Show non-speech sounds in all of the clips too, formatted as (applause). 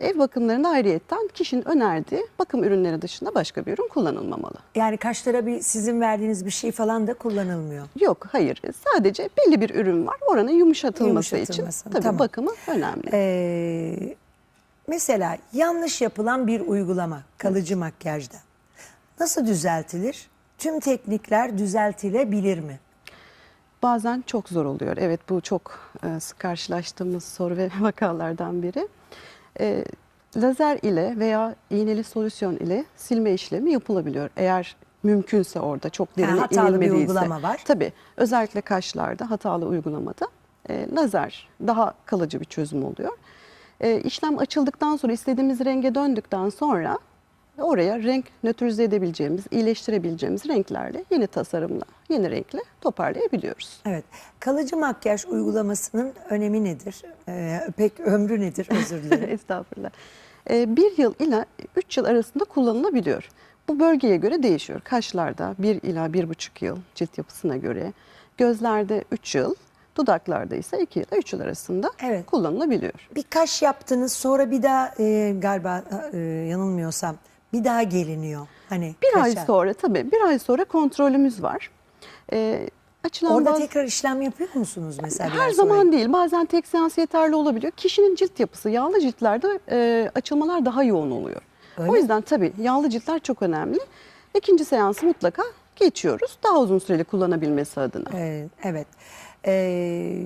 Ev bakımlarında ayrıyetten kişinin önerdiği bakım ürünleri dışında başka bir ürün kullanılmamalı. Yani kaşlara bir sizin verdiğiniz bir şey falan da kullanılmıyor. Yok, hayır. Sadece belli bir ürün var. Oranın yumuşatılması, Yumuşatılması, için tabii tamam. bakımı önemli. Ee, mesela yanlış yapılan bir uygulama kalıcı makyajda nasıl düzeltilir? Tüm teknikler düzeltilebilir mi? Bazen çok zor oluyor. Evet bu çok e, karşılaştığımız soru ve (laughs) vakalardan biri. E, lazer ile veya iğneli solüsyon ile silme işlemi yapılabiliyor. Eğer mümkünse orada çok derine hatalı bir uygulama var. Tabii özellikle kaşlarda hatalı uygulamada e, lazer daha kalıcı bir çözüm oluyor. E, işlem açıldıktan sonra istediğimiz renge döndükten sonra oraya renk nötrize edebileceğimiz, iyileştirebileceğimiz renklerle yeni tasarımla, yeni renkle toparlayabiliyoruz. Evet. Kalıcı makyaj uygulamasının önemi nedir? Ee, pek ömrü nedir? Özür (laughs) dilerim. Estağfurullah. Ee, bir yıl ila üç yıl arasında kullanılabiliyor. Bu bölgeye göre değişiyor. Kaşlarda bir ila bir buçuk yıl cilt yapısına göre, gözlerde üç yıl, dudaklarda ise iki ila üç yıl arasında Evet. kullanılabiliyor. bir kaş yaptınız sonra bir daha e, galiba e, yanılmıyorsam bir daha geliniyor. Hani Bir ay kaşa. sonra tabii bir ay sonra kontrolümüz var. Ee, açılan Orada bazı- tekrar işlem yapıyor musunuz mesela? Her ay sonra? zaman değil. Bazen tek seans yeterli olabiliyor. Kişinin cilt yapısı yağlı ciltlerde e, açılmalar daha yoğun oluyor. Öyle o yüzden tabii yağlı ciltler çok önemli. İkinci seansı mutlaka geçiyoruz. Daha uzun süreli kullanabilmesi adına. Ee, evet. Ee,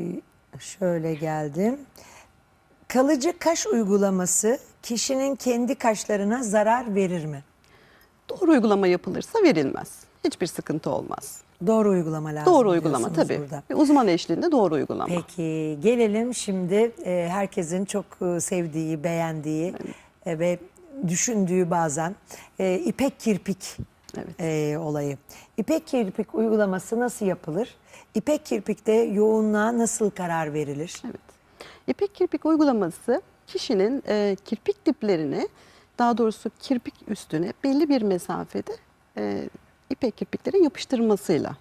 şöyle geldim. Kalıcı kaş uygulaması kişinin kendi kaşlarına zarar verir mi? Doğru uygulama yapılırsa verilmez. Hiçbir sıkıntı olmaz. Doğru uygulama lazım. Doğru uygulama tabii. burada. Uzman eşliğinde doğru uygulama. Peki gelelim şimdi e, herkesin çok e, sevdiği, beğendiği e, ve düşündüğü bazen e, ipek kirpik Evet. e, olayı. İpek kirpik uygulaması nasıl yapılır? İpek kirpikte yoğunluğa nasıl karar verilir? Evet. İpek kirpik uygulaması kişinin e, kirpik diplerini daha doğrusu kirpik üstüne belli bir mesafede e, ipek kirpiklerin yapıştırmasıyla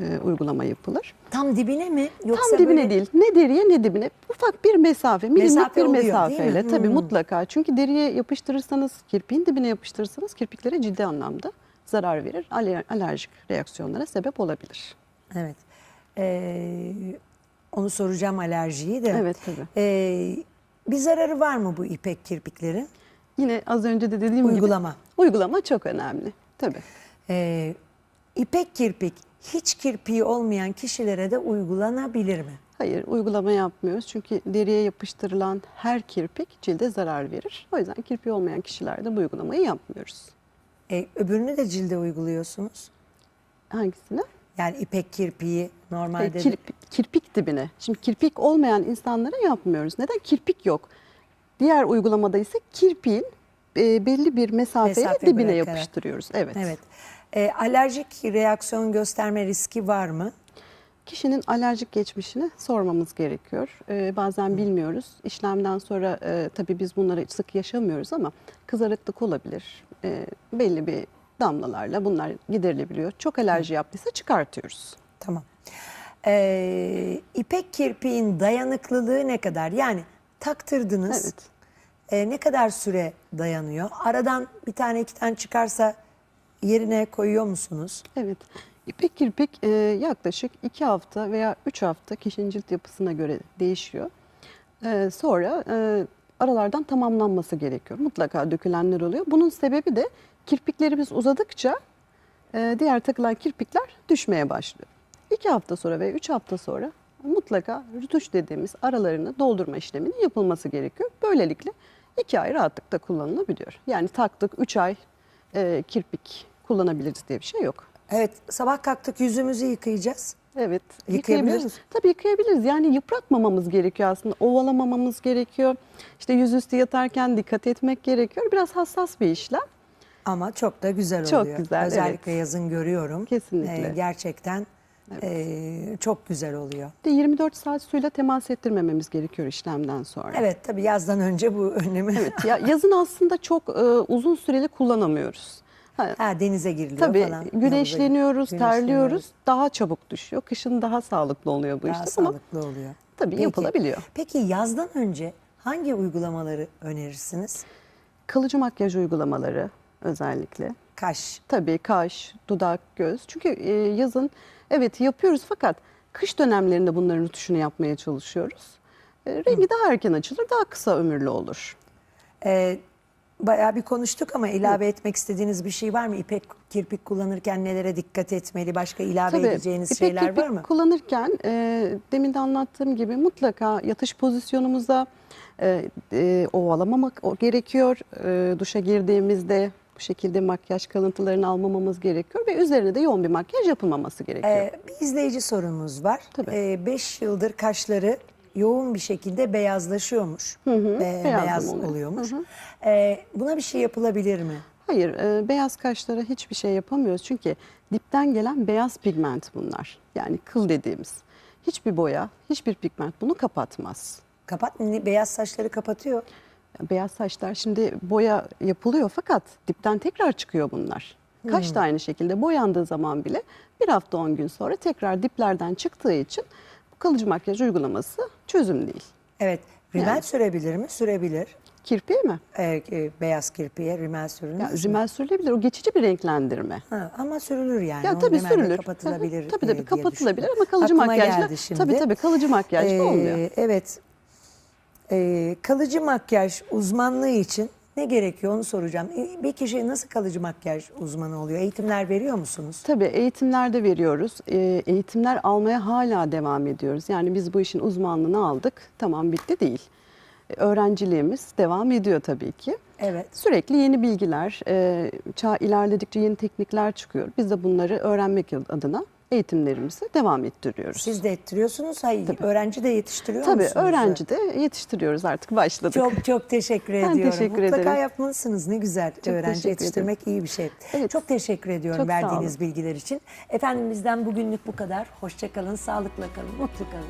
e, uygulama yapılır. Tam dibine mi yoksa Tam dibine böyle- değil. Ne deriye ne dibine. Ufak bir mesafe, milimlik Mesafe bir oluyor, mesafeyle. Tabii Hmm. mutlaka. Çünkü deriye yapıştırırsanız, kirpiğin dibine yapıştırırsanız kirpiklere ciddi anlamda zarar verir. Aler- Alerjik reaksiyonlara sebep olabilir. Evet. Ee, onu soracağım alerjiyi de. Evet, tabii. Ee, bir zararı var mı bu ipek kirpiklerin? Yine az önce de dediğim Uygulama. gibi uygulama çok önemli. Tabii. Ee, ipek kirpik hiç kirpiği olmayan kişilere de uygulanabilir mi? Hayır, uygulama yapmıyoruz. Çünkü deriye yapıştırılan her kirpik cilde zarar verir. O yüzden kirpiği olmayan kişilerde bu uygulamayı yapmıyoruz. Ee, öbürünü de cilde uyguluyorsunuz. Hangisini? Yani ipek kirpiği normalde E, de- kirpik, dibine. Şimdi kirpik olmayan insanlara yapmıyoruz. Neden? Kirpik yok. Diğer uygulamada ise kirpiğin e, belli bir mesafeye Mesafe dibine bırakarak. yapıştırıyoruz. Evet. Evet. Ee, alerjik reaksiyon gösterme riski var mı? Kişinin alerjik geçmişini sormamız gerekiyor. E, bazen bilmiyoruz. İşlemden sonra e, tabii biz bunları sık yaşamıyoruz ama kızarıklık olabilir. E, belli bir damlalarla bunlar giderilebiliyor. Çok alerji yaptıysa çıkartıyoruz. Tamam. Ee, ipek kirpiğin dayanıklılığı ne kadar? Yani taktırdınız. Evet. Ee, ne kadar süre dayanıyor? Aradan bir tane iki tane çıkarsa yerine koyuyor musunuz? Evet. İpek kirpik e, yaklaşık 2 hafta veya 3 hafta kişinin cilt yapısına göre değişiyor. E, sonra e, aralardan tamamlanması gerekiyor. Mutlaka dökülenler oluyor. Bunun sebebi de kirpiklerimiz uzadıkça e, diğer takılan kirpikler düşmeye başlıyor. 2 hafta sonra veya 3 hafta sonra mutlaka rütuş dediğimiz aralarını doldurma işleminin yapılması gerekiyor. Böylelikle 2 ay rahatlıkla kullanılabiliyor. Yani taktık 3 ay e, kirpik kullanabiliriz diye bir şey yok. Evet sabah kalktık yüzümüzü yıkayacağız. Evet. Yıkayabilir yıkayabiliriz. Tabii yıkayabiliriz. Yani yıpratmamamız gerekiyor aslında. Ovalamamamız gerekiyor. İşte yüzüstü yatarken dikkat etmek gerekiyor. Biraz hassas bir işlem. Ama çok da güzel Çok oluyor. güzel, Özellikle yazın görüyorum. Kesinlikle. Ee, gerçekten ee, çok güzel oluyor. De 24 saat suyla temas ettirmememiz gerekiyor işlemden sonra. Evet tabii yazdan önce bu (laughs) önlemi. Evet. Ya yazın aslında çok e, uzun süreli kullanamıyoruz. Ha, Ha, denize giriliyor Tabii falan. güneşleniyoruz, Havuza- terliyoruz. Daha çabuk düşüyor. Kışın daha sağlıklı oluyor bu Daha işlem ama sağlıklı oluyor. tabii Peki. yapılabiliyor. Peki yazdan önce hangi uygulamaları önerirsiniz? Kalıcı makyaj uygulamaları özellikle. Kaş. Tabii kaş, dudak, göz. Çünkü e, yazın evet yapıyoruz fakat kış dönemlerinde bunların rutuşunu yapmaya çalışıyoruz. E, rengi daha erken açılır, daha kısa ömürlü olur. Ee, bayağı bir konuştuk ama ilave etmek istediğiniz bir şey var mı? İpek kirpik kullanırken nelere dikkat etmeli? Başka ilave edeceğiniz ipek şeyler kirpik var mı? kullanırken e, demin de anlattığım gibi mutlaka yatış pozisyonumuza e, e, ovalamamak gerekiyor. E, duşa girdiğimizde bu şekilde makyaj kalıntılarını almamamız gerekiyor ve üzerine de yoğun bir makyaj yapılmaması gerekiyor. Ee, bir izleyici sorumuz var. Tabii. 5 yıldır kaşları yoğun bir şekilde beyazlaşıyormuş. Ee, beyazlama beyaz oluyor. oluyormuş. Ee, buna bir şey yapılabilir mi? Hayır, e, beyaz kaşlara hiçbir şey yapamıyoruz çünkü dipten gelen beyaz pigment bunlar. Yani kıl dediğimiz. Hiçbir boya, hiçbir pigment bunu kapatmaz. Kapat beyaz saçları kapatıyor. Beyaz saçlar şimdi boya yapılıyor fakat dipten tekrar çıkıyor bunlar. Kaş da aynı şekilde boyandığı zaman bile bir hafta 10 gün sonra tekrar diplerden çıktığı için bu kalıcı makyaj uygulaması çözüm değil. Evet. Rimel Yani. sürebilir mi? Sürebilir. Kirpiğe mi? Ee, e, beyaz kirpiğe rimel sürülür. Ya, mü? rimel sürülebilir. O geçici bir renklendirme. Ha, ama sürülür yani. Ya O tabii sürülür. Kapatılabilir. Tabii e, tabii diye kapatılabilir düşündüm. ama kalıcı Aklıma makyajla geldi şimdi. tabii tabii kalıcı makyajla Ee, olmuyor. Evet. Ee, kalıcı makyaj uzmanlığı için ne gerekiyor onu soracağım. Ee, Bir kişi nasıl kalıcı makyaj uzmanı oluyor? Eğitimler veriyor musunuz? Tabii eğitimlerde veriyoruz. Ee, eğitimler almaya hala devam ediyoruz. Yani biz bu işin uzmanlığını aldık. Tamam bitti değil. Ee, Öğrenciliğimiz devam ediyor tabii ki. Evet. Sürekli yeni bilgiler, e, çağ ilerledikçe yeni teknikler çıkıyor. Biz de bunları öğrenmek adına eğitimlerimizi devam ettiriyoruz. Siz de ettiriyorsunuz. Hayır, öğrenci de yetiştiriyor Tabii musunuz? öğrenci de yetiştiriyoruz artık başladık. Çok çok teşekkür Ben ediyorum. teşekkür Mutlaka ederim. yapmalısınız. Ne güzel. öğrenci teşekkür yetiştirmek iyi bir şey. Evet. Çok teşekkür ediyorum Çok verdiğiniz bilgiler için. Efendim bizden bugünlük bu kadar. Hoşça kalın, sağlıkla kalın, mutlu kalın.